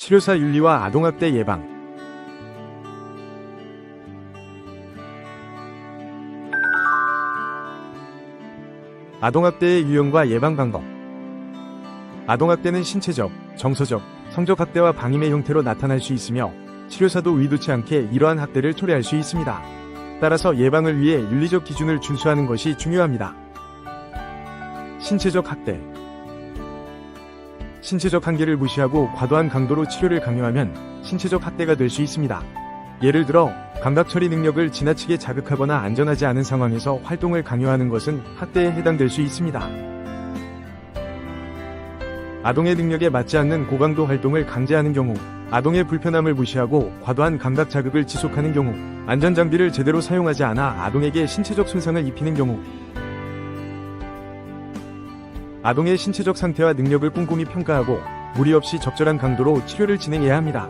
치료사 윤리와 아동학대 예방 아동학대의 유형과 예방 방법 아동학대는 신체적, 정서적, 성적 학대와 방임의 형태로 나타날 수 있으며 치료사도 의도치 않게 이러한 학대를 초래할 수 있습니다. 따라서 예방을 위해 윤리적 기준을 준수하는 것이 중요합니다. 신체적 학대 신체적 한계를 무시하고 과도한 강도로 치료를 강요하면 신체적 학대가 될 수 있습니다. 예를 들어 감각 처리 능력을 지나치게 자극하거나 안전하지 않은 상황에서 활동을 강요하는 것은 학대에 해당될 수 있습니다. 아동의 능력에 맞지 않는 고강도 활동을 강제하는 경우, 아동의 불편함을 무시하고 과도한 감각 자극을 지속하는 경우, 안전장비를 제대로 사용하지 않아 아동에게 신체적 손상을 입히는 경우, 아동의 신체적 상태와 능력을 꼼꼼히 평가하고 무리 없이 적절한 강도로 치료를 진행해야 합니다.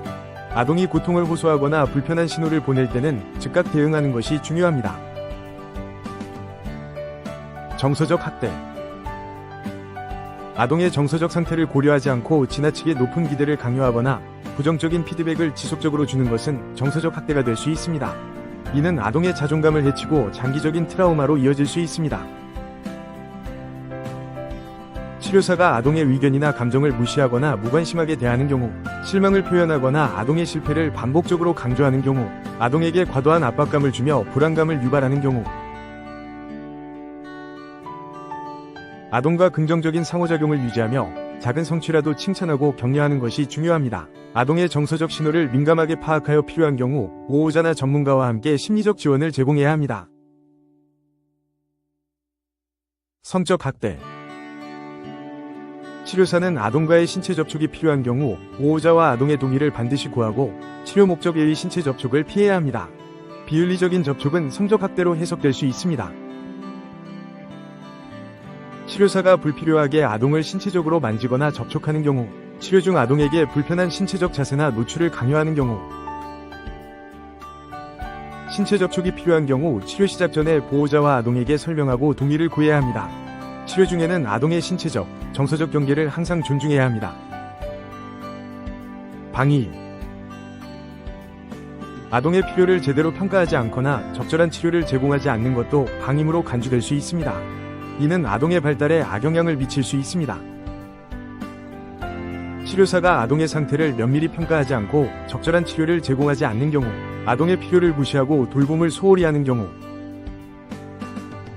아동이 고통을 호소하거나 불편한 신호를 보낼 때는 즉각 대응하는 것이 중요합니다. 정서적 학대 아동의 정서적 상태를 고려하지 않고 지나치게 높은 기대를 강요하거나 부정적인 피드백을 지속적으로 주는 것은 정서적 학대가 될 수 있습니다. 이는 아동의 자존감을 해치고 장기적인 트라우마로 이어질 수 있습니다. 치료사가 아동의 의견이나 감정을 무시하거나 무관심하게 대하는 경우, 실망을 표현하거나 아동의 실패를 반복적으로 강조하는 경우, 아동에게 과도한 압박감을 주며 불안감을 유발하는 경우, 아동과 긍정적인 상호작용을 유지하며 작은 성취라도 칭찬하고 격려하는 것이 중요합니다. 아동의 정서적 신호를 민감하게 파악하여 필요한 경우 보호자나 전문가와 함께 심리적 지원을 제공해야 합니다. 성적 학대 치료사는 아동과의 신체 접촉이 필요한 경우 보호자와 아동의 동의를 반드시 구하고 치료 목적 외의 신체 접촉을 피해야 합니다. 비윤리적인 접촉은 성적 학대로 해석될 수 있습니다. 치료사가 불필요하게 아동을 신체적으로 만지거나 접촉하는 경우, 치료 중 아동에게 불편한 신체적 자세나 노출을 강요하는 경우, 신체 접촉이 필요한 경우 치료 시작 전에 보호자와 아동에게 설명하고 동의를 구해야 합니다. 치료 중에는 아동의 신체적, 정서적 경계를 항상 존중해야 합니다. 방위 아동의 필요를 제대로 평가하지 않거나 적절한 치료를 제공하지 않는 것도 방임으로 간주될 수 있습니다. 이는 아동의 발달에 악영향을 미칠 수 있습니다. 치료사가 아동의 상태를 면밀히 평가하지 않고 적절한 치료를 제공하지 않는 경우, 아동의 필요를 무시하고 돌봄을 소홀히 하는 경우,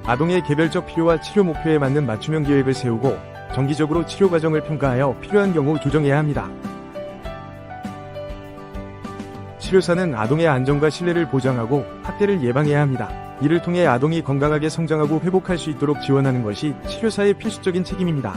아동의 개별적 필요와 치료 목표에 맞는 맞춤형 계획을 세우고 정기적으로 치료 과정을 평가하여 필요한 경우 조정해야 합니다. 치료사는 아동의 안전과 신뢰를 보장하고 학대를 예방해야 합니다. 이를 통해 아동이 건강하게 성장하고 회복할 수 있도록 지원하는 것이 치료사의 필수적인 책임입니다.